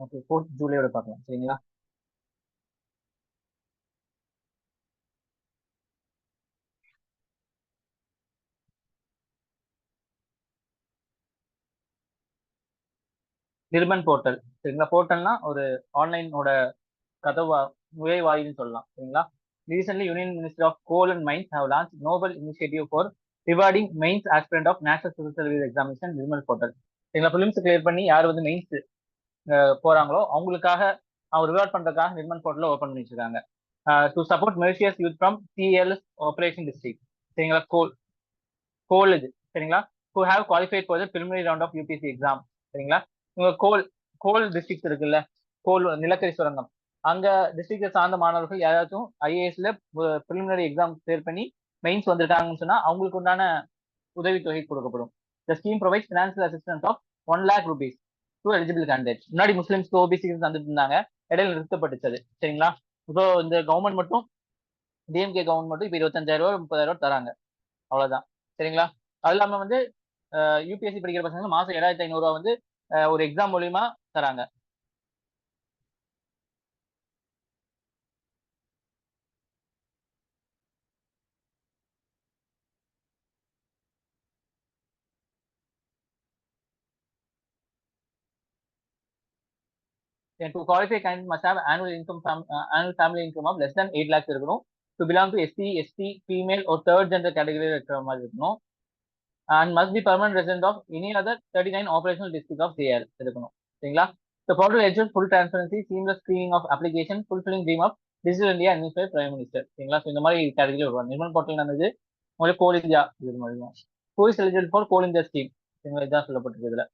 Okay fourth ஜூலையோட பார்க்கலாம் சரிங்களா? நிர்மன் portal சரிங்களா? போர்ட்டல்னா ஒரு ஆன்லைனோட கதவா நுழைவாயின்னு சொல்லலாம் சரிங்களா? Recently union minister of coal and mines have launch noble initiative for rewarding mains aspirant of national civil service examination Nirmal portal சரிங்களா? Films clear பண்ணி யார் வந்து மெயின்ஸ் போறாங்களோ அவங்களுக்காக அவங்க ரிவார்ட் பண்றதுக்காக நிர்மல் போர்ட்டல் ஓப்பன் பண்ணி வச்சிருக்காங்க to support malicious youth from CLS operation district சரிங்களா? கோல் கோல் இது. சரிங்களா? Who have qualified for preliminary round of UPSC exam சரிங்களா? இவங்க கோல் கோல் டிஸ்ட்ரிக்ட் இருக்குல்ல? கோல் நிலக்கரி சுரங்கம். அங்க டிஸ்ட்ரிக்டை சார்ந்த மாணவர்கள் யாராச்சும் ஐஏஎஸ்ல பிரிலிமினரி எக்ஸாம் கிளியர் பண்ணி மெயின்ஸ் வந்திருக்காங்கன்னு சொன்னா அவங்களுக்கு உண்டான உதவித்தொகை கொடுக்கப்படும். The scheme provides financial assistance of one lakh rupees to eligible candidate முன்னாடி முஸ்லிம்ஸ்க்கு ஓபிசிக்கு தந்துட்டு இருந்தாங்க இடையில நிறுத்தப்பட்டுச்சது சரிங்களா? இப்போ இந்த கவர்மெண்ட் மட்டும் டிஎம்கே கவர்மெண்ட் மட்டும் இப்போ இருபத்தஞ்சாயிரம் ரூபாய் முப்பதாயிரம் ரூபா தராங்க. அவ்வளவுதான். சரிங்களா? அது இல்லாம வந்து யூபிஎஸ்சி படிக்கிற பசங்க மாசம் ஏழாயிரத்தி ஐநூறு ரூபா வந்து ஒரு எக்ஸாம் மூலியமா தராங்க. To qualify candidate must have annual income from uh, annual family income of less than 8 lakhs இருக்கணும் to belong to SC, ST, female or third gender category இருக்கிற மாதிரி இருக்கணும் and must be permanent resident of any other 39 operational district of JL இருக்கணும் சரிங்களா the portal ensures full transparency seamless screening of application fulfilling dream of digital India administered prime minister சரிங்களா so இந்த மாதிரி category வருவாங்க Nirmal portal என்னது உங்களுக்கு கோல் India இது மாதிரி தான் who is eligible for coal India scheme இதுதான் சொல்லப்பட்டிருக்கு இதுல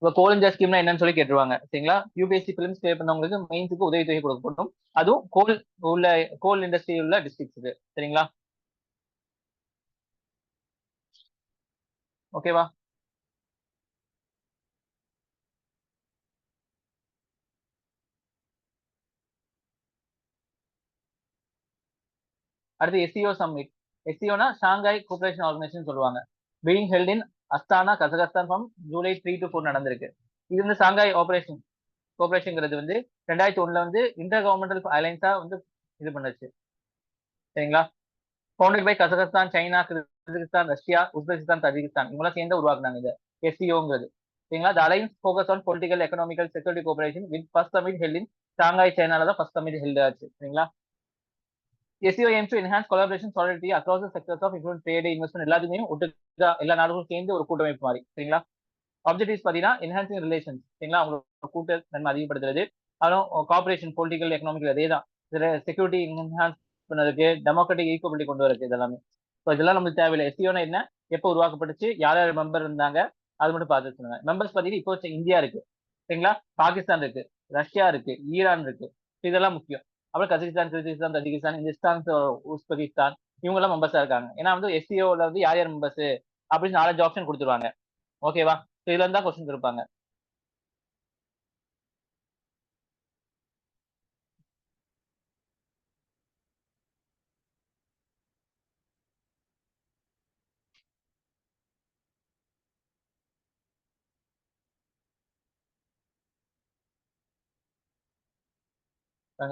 இப்போ கோல் ஸ்கீம்னா என்னன்னு சொல்லி கேட்டுருவாங்க. சரிங்களா? யூபிஎஸ்சி பிலிம்ஸ் கிளியர் பண்ணவங்களுக்கு மெயின்ஸுக்கு உதவித்தொகை கொடுக்கப்படும். அதுவும் கோல் உள்ள கோல் இண்டஸ்ட்ரி உள்ள டிஸ்ட்ரிக்ட்ஸுக்கு சரிங்களா? ஓகேவா அடுத்து எஸ்சிஓ சம்மிட் எஸ்சிஓனா ஷாங்காய் கோஆபரேஷன் ஆர்கனைசேஷன் சொல்லுவாங்க. Being held in Astana Kazakhstan from July three to four நடந்திருக்கு. இது வந்து சாங்காய் ஆபரேஷன் கோஆபரேஷன்ங்கிறது வந்து ரெண்டாயிரத்தி ஒண்ணுல வந்து இன்டர் கவர்மெண்டல் அலைன்ஸாக வந்து இது பண்ணுச்சு. சரிங்களா? Founded by Kazakhstan China Kyrgyzstan Russia Uzbekistan Tajikistan இவங்களாம் சேர்ந்து உருவாக்குனாங்க இது. எஸ்சிஓங்கிறது சரிங்களா? The alliance focus on political economical security cooperation with first summit held in Shanghai சைனால தான் ஃபர்ஸ்ட் சமிட் ஹெல்ட் ஆச்சு. சரிங்களா? SEO aims enhance collaboration collaboration across sectors of include trade investment trade investment ஒட்டுக்கா எல்லா நாடுகளும் சேர்ந்து ஒரு கூட்டமைப்பு மாதிரி. சரிங்களா? ஆப்ஜெக்டிவ்ஸ் பார்த்தீங்கன்னா என்ஹான்சிங் ரிலேஷன்ஸ் சரிங்களா? அவங்களோட கூட்ட நன்மை அதிகப்படுத்துறது. அதுவும் கார்பரேஷன் பொலிட்டிக்கல் எக்கனாமிக்கல் அதே தான் இதில் செக்யூரிட்டி என்ஹான்ஸ் பண்ணதுக்கு டெமோக்ராட்டிக் ஈக்குவபிலிட்டி கொண்டு வரது இதெல்லாமே. ஸோ இதெல்லாம் நம்மளுக்கு தேவையில்லை. எஸ்டிஓனா என்ன? எப்போ உருவாக்கப்பட்டுச்சு? யார் யார் மெம்பர் இருந்தாங்க? அது மட்டும் பார்த்து சொன்னாங்க மெம்பர்ஸ் பார்த்தீங்கன்னா இப்போ இந்தியா இருக்கு. சரிங்களா? பாகிஸ்தான் இருக்கு. ரஷ்யா இருக்கு. ஈரான் இருக்கு. இதெல்லாம் முக்கியம். அப்புறம் கஜகிஸ்தான் கிர்கிஸ்தான் தஜிகிஸ்தான் இந்திஸ்தான் உஸ்பெகிஸ்தான் இவங்க எல்லாம் மெம்பர்ஸா இருக்காங்க. ஏன்னா வந்து எஸ்சிஓல வந்து யார் யார் மெம்பர்ஸ் அப்படின்னு நாலஞ்சு ஆப்ஷன் கொடுத்துருவாங்க. ஓகேவா இதுல இருந்தா கொஸ்டின் இருப்பாங்க.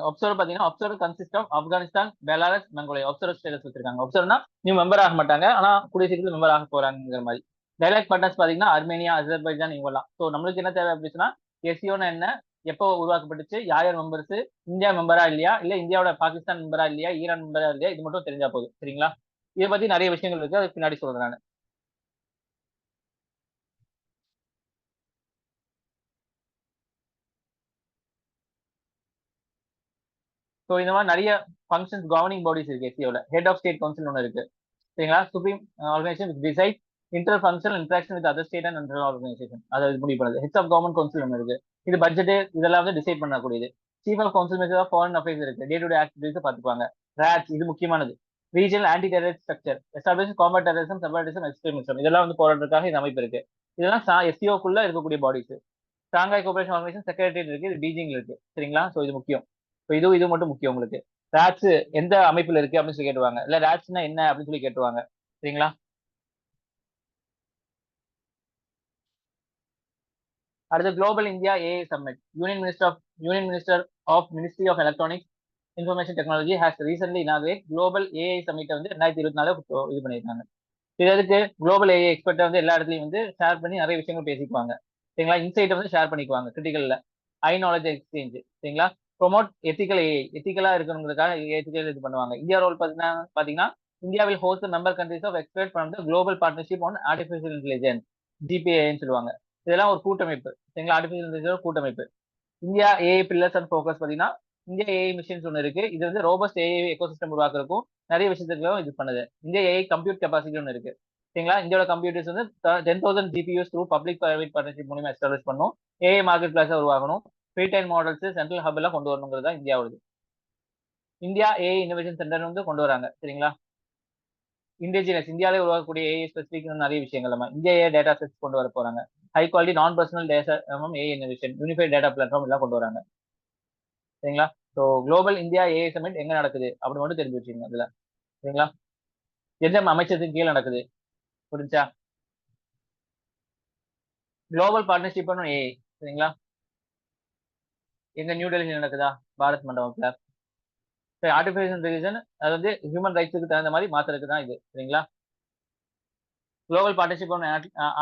ஒப்சர்வர் பாத்தீங்கன்னா observer consist of Afghanistan Belarus Mongolia observer status வச்சிருக்காங்க. ஒப்சர்வர்னா நீ மெம்பர் ஆக மாட்டாங்க. ஆனா கூடிய சீக்கிரத்தில் மெம்பர் ஆக போறாங்கிற மாதிரி. டைலாக் பார்ட்னர்ஸ் பாத்தீங்கன்னா அர்மேனியா அசர்பைஜான் இவங்கலாம் ஸோ நம்மளுக்கு என்ன தேவை அப்படின்னா எஸ்சியோனா என்ன எப்போ உருவாக்கப்பட்டுச்சு யார் யார் மெம்பர்ஸ் இந்தியா மெம்பரா இல்லையா இல்ல இந்தியாவோட பாகிஸ்தான் மெம்பரா இல்லையா ஈரான் மெம்பரா இல்லையா இது மட்டும் தெரிஞ்சா போதும். சரிங்களா? இதை பத்தி நிறைய விஷயங்கள் இருக்கு. அதுக்கு பின்னாடி சொல்றேன் நான். ஸோ இந்த மாதிரி நிறைய ஃபங்க்ஷன்ஸ் கவர்னிங் பாடிஸ் இருக்கு எஸ்சியோட ஹெட் ஆஃப் ஸ்டேட் கவுன்சில் ஒன்று இருக்கு. சரிங்களா? Supreme organisation decide inter function interaction with other state and central organisation அதை முடிவு பண்ணுது. ஹெட் ஆஃப் கவர்மெண்ட் கவுன்சில் ஒன்று இருக்கு. இது பட்ஜெட் இதெல்லாம் வந்து டிசைட் பண்ணக்கூடியது. Chief of council minister of foreign affairs இருக்கு. டே டு டே ஆக்டிவிட்டிஸ் பார்த்துப்பாங்க. ரேட்ஸ் இது முக்கியமானது. Regional anti terrorist structure establish combat terrorism separatism extremism இதெல்லாம் வந்து போராட்டத்துக்காக இந்த அமைப்பு இருக்கு. இதெல்லாம் எஸ்சிஓக்குள்ள இருக்கக்கூடிய bodies Shanghai cooperation organisation secretariat இருக்கு. இது பீஜிங்ல இருக்கு. சரிங்களா? ஸோ இது முக்கியம். இப்போ இது இது மட்டும் முக்கியம் உங்களுக்கு. ரேட்ஸ் எந்த அமைப்புல இருக்கு அப்படின்னு சொல்லி கேட்டுவாங்க இல்ல ரேட்ஸ்னா என்ன அப்படின்னு சொல்லி கேட்டுவாங்க சரிங்களா? அடுத்து global India AI summit union minister of union minister of ministry of electronics information technology has recently inaugurate global AI சம்மிட்டை வந்து ரெண்டாயிரத்தி இருபத்தி நாலு இது பண்ணியிருக்காங்க. இது எதுக்கு? குளோபல் ஏஐ எக்ஸ்பர்ட்டை வந்து எல்லா இடத்துலையும் வந்து ஷேர் பண்ணி நிறைய விஷயங்கள் பேசிக்குவாங்க. சரிங்களா? இன்சைட்டை வந்து ஷேர் பண்ணிக்குவாங்க கிரிட்டிக்கல்ல ஐ நாலேஜ் எக்ஸ்சேஞ்ச் சரிங்களா? ப்ரொமோட் எத்திக்கல் ஏஐ எத்திக்கலா இருக்கணுங்கிறதுக்காக எத்திக்கல் இது பண்ணுவாங்க. இந்தியா ரோல் பார்த்தீங்கன்னா பார்த்தீங்கன்னா India will host member countries of expect from the global partnership on artificial intelligence ஜிபிஏன்னு சொல்லுவாங்க. இதெல்லாம் ஒரு கூட்டமைப்பு. சரிங்களா? ஆர்டிஃபிஷியல் இன்டெலிஜென்ஸ் கூட்டமைப்பு. India AI pillars and focus பார்த்தீங்கன்னா இந்தியா ஏஐ மிஷின்ஸ் ஒன்று இருக்கு. இது வந்து ரோபஸ்ட் ஏஐ எக்கோசிஸ்டம் உருவாக்குறதுக்கும் நிறைய விஷயத்துக்கும் இது பண்ணுது. இந்தியா ஏஐ கம்ப்யூட் கெப்பாசிட்டி ஒன்று இருக்கு. சரிங்களா? இந்தியாவோட கம்ப்யூட்டர்ஸ் வந்து ten thousand GPUs through public private partnership மூலியமா எஸ்டாப்ளிஷ் பண்ணும். ஏஐ மார்க்கெட் பிளேஸை உருவாகணும் free time models central hub எல்லாம் கொண்டு வரணுங்கிறது தான் இந்தியாவோடது இந்தியா ஏஐ இன்னோவேஷன் சென்டர் வந்து கொண்டு வராங்க சரிங்களா? இண்டிஜினஸ் இந்தியாவிலே உருவாக்கக்கூடிய ஏஐ ஸ்பெசிஃபிக் நிறைய விஷயங்கள் நம்ம இந்தியா ஏ டேட்டா செட்ஸ் கொண்டு வர போறாங்க. High quality non personal data AI innovation unified data platform எல்லாம் கொண்டு வராங்க. சரிங்களா? So global India AI summit எங்க நடக்குது? அப்படி மட்டும் தெரிஞ்சு வச்சுக்கோங்க அதுல. சரிங்களா? எந்த அமைச்சத்துக்கு கீழே நடக்குது? புரிஞ்சா குளோபல் பார்ட்னர்ஷிப் ஏஐ சரிங்களா? எங்க நியூ டெல்லி நடக்குதா? பாரத் மண்டபத்தில் சரி ஆர்டிஃபிஷியல் இன்டெலிஜென்ஸ் அது வந்து ஹியூமன் ரைட்ஸுக்கு தகுந்த மாதிரி மாத்திரக்கு தான் இது சரிங்களா? Global partnership on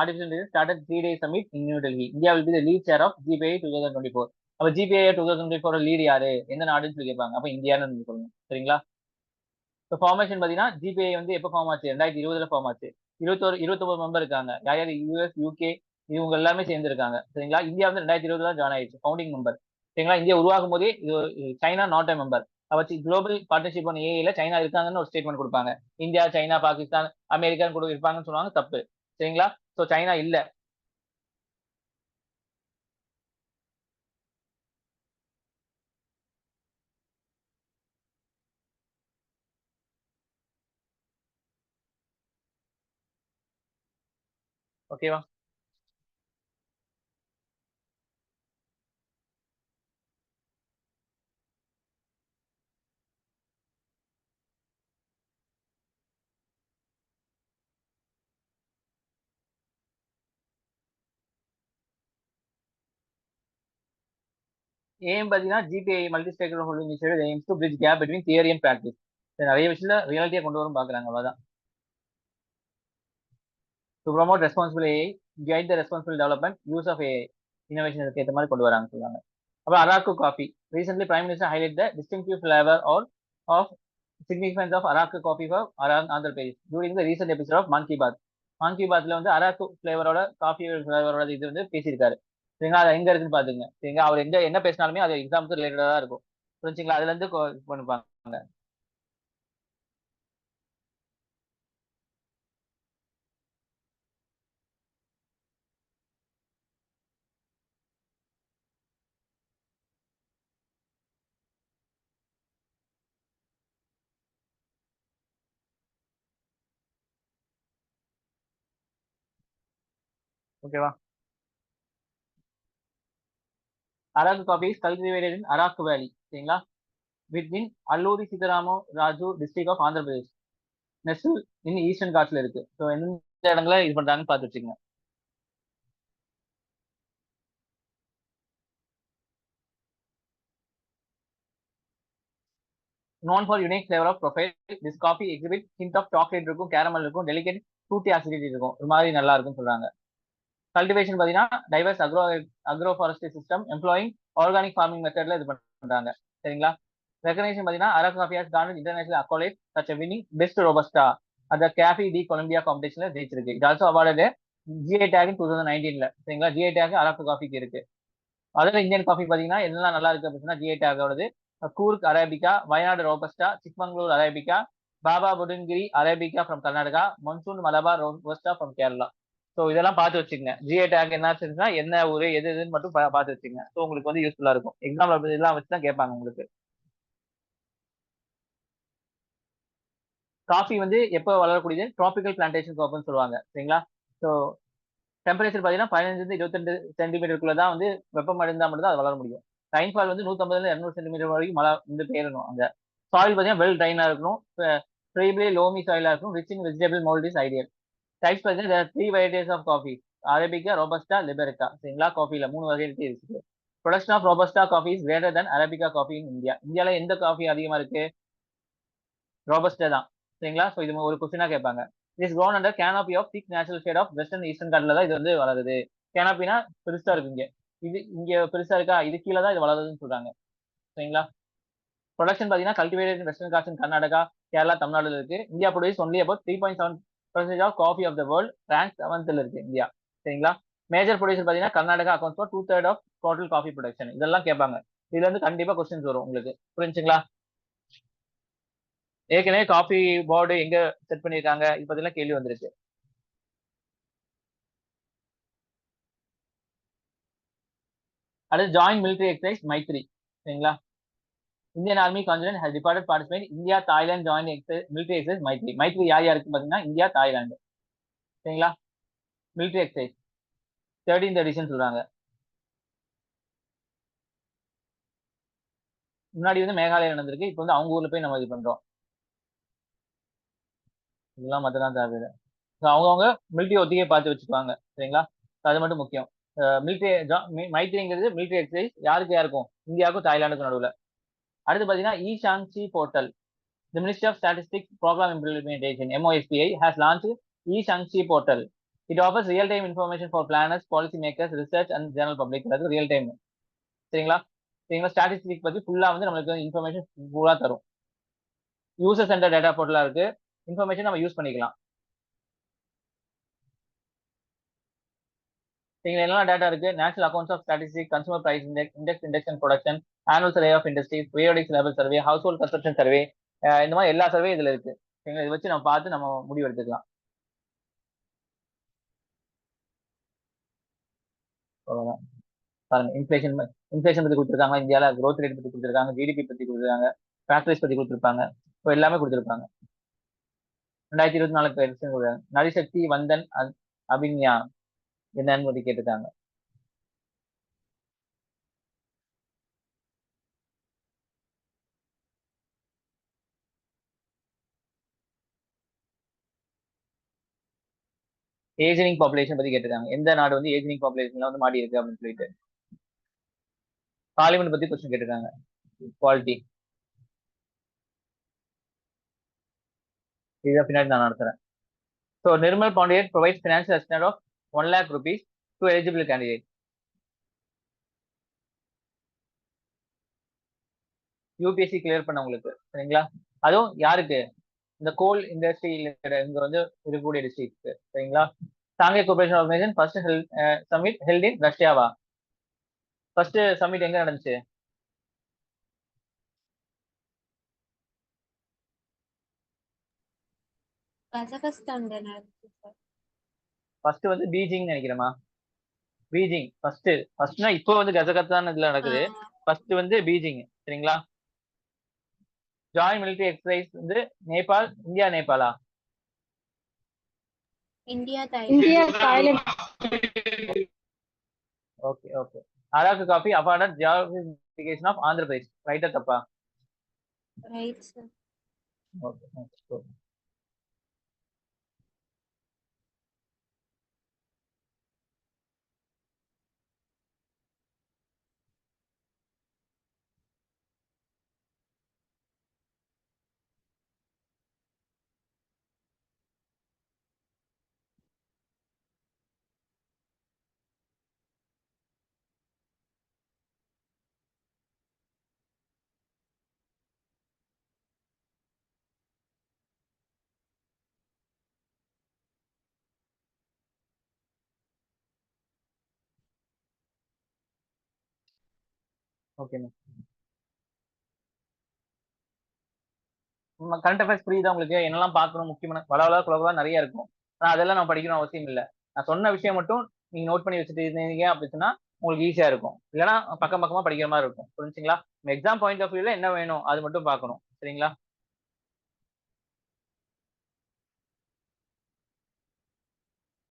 artificial intelligence started three day summit in New Delhi India will be the lead chair of GPI two thousand twenty four அப்போ GPI two thousand twenty four lead யாரு? எந்த நாடுன்னு சொல்லி கேட்பாங்க அப்போ இந்தியான்னு சொல்லணும் சரிங்களா? இப்போ ஃபார்மேஷன் பார்த்தீங்கன்னா ஜிபிஐ வந்து எப்போ ஃபார்ம் ஆச்சு? ரெண்டாயிரத்தி இருபதுல ஃபார்ம் ஆச்சு. இருபத்தோரு இருபத்தொம்பது மெம்பர் இருக்காங்க. யார் யார்? யூஎஸ் யூகே இவங்க எல்லாமே சேர்ந்துருக்காங்க சரிங்களா? இந்தியா வந்து ரெண்டாயிரத்தி இருபதுல ஜாயின் ஆயிடுச்சு ஃபவுண்டிங் மெம்பர் சரிங்களா? இந்தியா உருவாகும் போதே இது சைனா நாட் எ மெம்பர். வச்சு குளோபல் பார்ட்னர்ஷிப் ஒன் ஏஐல சைனா இருக்காங்கன்னு ஒரு ஸ்டேட்மெண்ட் கொடுப்பாங்க. இந்தியா சைனா பாகிஸ்தான் அமெரிக்கான்னு கூட இருப்பாங்கன்னு சொல்லுவாங்க தப்பு. சரிங்களா? ஸோ சைனா இல்லை. ஓகேவா? ஏம் பார்த்தீங்கன்னா GPI multi stacker holding initiative aims to bridge gap between theory and practice நிறைய விஷயத்தில் ரியாலிட்டியாக கொண்டு வரும் பார்க்குறாங்க. அவ்வளோதான் to promote responsible AI guide the responsible development use of AI இனோவேஷனுக்கு ஏற்ற மாதிரி கொண்டு வராங்க சொல்லுவாங்க அப்புறம் Araku coffee recently prime minister highlight the distinctive flavour or of significance of Araku coffee for Andhra Pradesh during the recent episode of Mann Ki Baat மன் கி பாத்ல வந்து Araku ஃபிளேவரோட coffee ஃபிளேவரோட இது வந்து பேசியிருக்காரு. சரிங்களா? அது எங்க இருக்குன்னு பாத்துங்க சரிங்களா? அவர் எங்க என்ன பேசினாலுமே அது எக்ஸாமுக்கு ரிலேட்டடா தான் இருக்கும். புரிஞ்சுங்களா? அதுல இருந்து பண்ணுவாங்க. ஓகேவா? Araku coffee is cultivated in Araku Valley, சரிங்களா? Within Alluri Sitarama Raju district of Andhra Pradesh. Nestled in eastern காட்ஸ்ல இருக்கு. ஸோ எந்த இடங்கள இது பண்றாங்கன்னு பார்த்து வச்சுக்கோங்க known for unique flavor of profile this coffee exhibit hint of chocolate இருக்கும் caramel இருக்கும் டெலிகேட் ஃப்ரூட்டி ஆசிடிட்டி இருக்கும். ஒரு மாதிரி நல்லா இருக்கும்னு சொல்றாங்க. கல்டிவேஷன் பார்த்தீங்கன்னா diverse agro agro forestry system employing organic farming மெத்தட்ல இது பண்றாங்க. சரிங்களா? ரெகனேஷன் பார்த்தீங்கன்னா Araku coffee garden international accolade such winning best robusta அந்த கேஃபி டி கொலம்பியா காம்படிஷன்ல ஜெயிச்சிருக்கு. இது also award GI tag two thousand நைன்டீன்ல சரிங்களா? ஜிஐ டேக் அரக்கு காஃபிக்கு இருக்கு. அதில் இந்தியன் காஃபி பார்த்தீங்கன்னா என்னெல்லாம் நல்லா இருக்கு அப்படின்னா GI டேக்கோடது Coorg arabica Wayanad robusta Chikmagalur arabica Baba Budangiri arabica from Karnataka monsoon Malabar robusta from Kerala so இதெல்லாம் பார்த்து வச்சுக்கங்க. ஜிஏ டேக் என்ன செஞ்சுன்னா என்ன ஊர் எது எதுன்னு மட்டும் பார்த்து வச்சுங்க ஸோ உங்களுக்கு வந்து யூஸ்ஃபுல்லாக இருக்கும். எக்ஸாம்பிள் இதெல்லாம் வச்சு தான் கேட்பாங்க உங்களுக்கு. காஃபி வந்து எப்போ வளரக்கூடியது? ட்ராபிக்கல் பிளான்டேஷன் காஃபின்னு சொல்லுவாங்க. சரிங்களா? ஸோ டெம்பரேச்சர் பார்த்தீங்கன்னா பதினஞ்சு இருபத்தெண்டு சென்டிமீட்டருக்குள்ள தான் வந்து வெப்பம் அடைந்தால் மட்டும் தான் அது வளர முடியும். ரைன்ஃபால் வந்து நூற்றம்பதுல இரநூறு சென்டிமீட்டர் வரைக்கும் மழை வந்து பெயரணும் அங்கே. சாயில் பார்த்தீங்கன்னா வெல் ட்ரைனாக இருக்கணும். ஃப்ரீபிளே லோமி சாயிலாக இருக்கும் rich in vegetable mould is ideal types பார்த்தீங்கன்னா three varieties of coffee arabica robusta liberica சரிங்களா காஃபில மூணு வகைகளுக்கு இருக்கு. Production of robusta coffee is greater than arabica coffee in India இந்தியால எந்த காஃபி அதிகமா இருக்கு? ரோபஸ்டா தான். சரிங்களா ஸோ இது ஒரு கொஸ்டினா கேட்பாங்க. Is grown under canopy of thick natural shade of western eastern காட்டில் தான் இது வந்து வளருது. கேனாபினா பெருசா இருக்கு இங்க. இது இங்க பெருசா இருக்கா? இது கீழே தான் இது வளருதுன்னு சொல்றாங்க. சரிங்களா ப்ரொடக்ஷன் பார்த்தீங்கன்னா cultivated Western Ghats in Karnataka Kerala தமிழ்நாடுல இருக்கு. India produce only about three point seven percentage of coffee of the world rank செவன்த்ல இருக்கு இந்தியா. சரிங்களா? மேஜர் ப்ரொடியூசர் பார்த்தீங்கன்னா Karnataka accounts for two third of total coffee production இதெல்லாம் கேட்பாங்க. இதுல இருந்து கண்டிப்பா கொஸ்டின்ஸ் வரும் உங்களுக்கு. புரிஞ்சுங்களா? ஏற்கனவே காஃபி போர்டு எங்க செட் பண்ணிருக்காங்க இது பத்திலாம் கேள்வி வந்திருக்கு. அடுத்து ஜாயின் மிலிட்டரி எக்ஸசைஸ் மைத்ரி சரிங்களா? Indian army contingent has departed participate India Thailand joint exercise military exercise Maitri Maitri யார் யாருக்கு பார்த்தீங்கன்னா இந்தியா தாய்லாந்து சரிங்களா மிலிட்டரி எக்ஸைஸ் தேர்டீன் எடிஷன் சொல்றாங்க. முன்னாடி வந்து மேகாலயா நடந்திருக்கு இப்போ வந்து அவங்க ஊர்ல போய் நம்ம இது பண்றோம். இதெல்லாம் மற்றதான் தேவையில்லை ஸோ அவங்கவுங்க மிலிட்டரி ஒத்திகை பார்த்து வச்சுக்குவாங்க. சரிங்களா? அது மட்டும் முக்கியம். மிலிட்டரி மைத்ரிங்கிறது மிலிட்டரி எக்ஸசைஸ் யாருக்கு யாருக்கும்? இந்தியாவுக்கும் தாய்லாந்துக்கும் நடுவில். அடுத்து பார்த்தீங்கன்னா e Sankhyiki portal the ministry of statistics programme implementation MOSPI has launch e Sankhyiki portal it offers real time information for planners policy makers research and general public அதாவது real time சரிங்களா? சரிங்களா? Statistic பற்றி ஃபுல்லாக வந்து நம்மளுக்கு information ஃபுல்லாக தரும். User centre data போர்ட்டலாக இருக்கு. இன்ஃபர்மேஷன் நம்ம யூஸ் பண்ணிக்கலாம். சரிங்களா என்னெல்லாம் டேட்டா இருக்கு? National accounts of statistic consumer price index index index production annual survey of industry periodic level survey household construction survey இந்த மாதிரி எல்லா சர்வே இதுல இருக்கு. இதை வச்சு நம்ம பார்த்து நம்ம முடிவு எடுத்துக்கலாம். அவ்வளோதான் பாருங்க இன்ஃபிளேஷன் இன்ஃபிளேஷன் பத்தி கொடுத்துருக்காங்க. இந்தியாவில் க்ரோத் ரேட் பத்தி கொடுத்துருக்காங்க. ஜிடிபி பத்தி கொடுத்துருக்காங்க. ஃபேக்டரிஸ் பத்தி கொடுத்துருப்பாங்க. இப்போ எல்லாமே கொடுத்துருப்பாங்க. ரெண்டாயிரத்தி இருபத்தி நாலு நரிசக்தி வந்தன் அபின்யா. என்னன்னு பத்தி கேட்டிருக்காங்க ஏஜனிங் பாப்புலேஷன் பத்தி கேட்டிருக்காங்க எந்த நாடு வந்து ஏஜனிங் பாப்புலேஷன்ல வந்து மாடி இருக்கு அப்படின்னு சொல்லிட்டு. பார்லிமெண்ட் பத்தி கொஸ்டின் கேட்டிருக்காங்க குவாலிட்டி இதை பின்னாடி நான் நடத்துறேன். So Nirmal Pandiyar provide financial assistant of one lakh rupees to eligible candidate UPSC clear பண்ணவங்களுக்கு சரிங்களா? அதுவும் யாருக்கு? இந்த கோல் இண்டஸ்ட்ரியில் இங்க வந்து இருக்கக்கூடிய டிஸ்ட்ரிக்ட் சரிங்களா? Shanghai cooperation organisation first health summit held in ரஷ்யாவா? First summit எங்க நடந்துச்சு? கஜகஸ்தான் ஃபர்ஸ்ட் வந்து பீஜிங் நினைக்கிறேமா பீஜிங் ஃபர்ஸ்ட் ஃபர்ஸ்ட்னா இப்போ வந்து கசகஸ்தான் இதுல நடக்குது. ஃபர்ஸ்ட் வந்து பீஜிங் சரிங்களா? ஜாயிண்ட் மிலிட்டரி எக்ஸசைஸ் வந்து Nepal India நேபாளா? India okay okay Araku coffee awarded ஜியாகிஃபிகேஷன் of Andhra Pradesh ரைட்டா தப்பா? Right sir okay okay ma'am current affairs புரியுதா உங்களுக்கு? என்னெல்லாம் பார்க்கணும் முக்கியமான வளவளா குலவலா நிறைய இருக்கும். ஆனால் அதெல்லாம் நம்ம படிக்கணும் அவசியம் இல்லை. நான் சொன்ன விஷயம் மட்டும் நீங்கள் நோட் பண்ணி வச்சுட்டு இருந்தீங்க அப்படின்னா உங்களுக்கு ஈஸியாக இருக்கும். இல்லைன்னா பக்கம் பக்கமாக படிக்கிற மாதிரி இருக்கும். புரிஞ்சுங்களா? எக்ஸாம் பாயிண்ட் ஆஃப் வியூவில் என்ன வேணும் அது மட்டும் பார்க்கணும். சரிங்களா?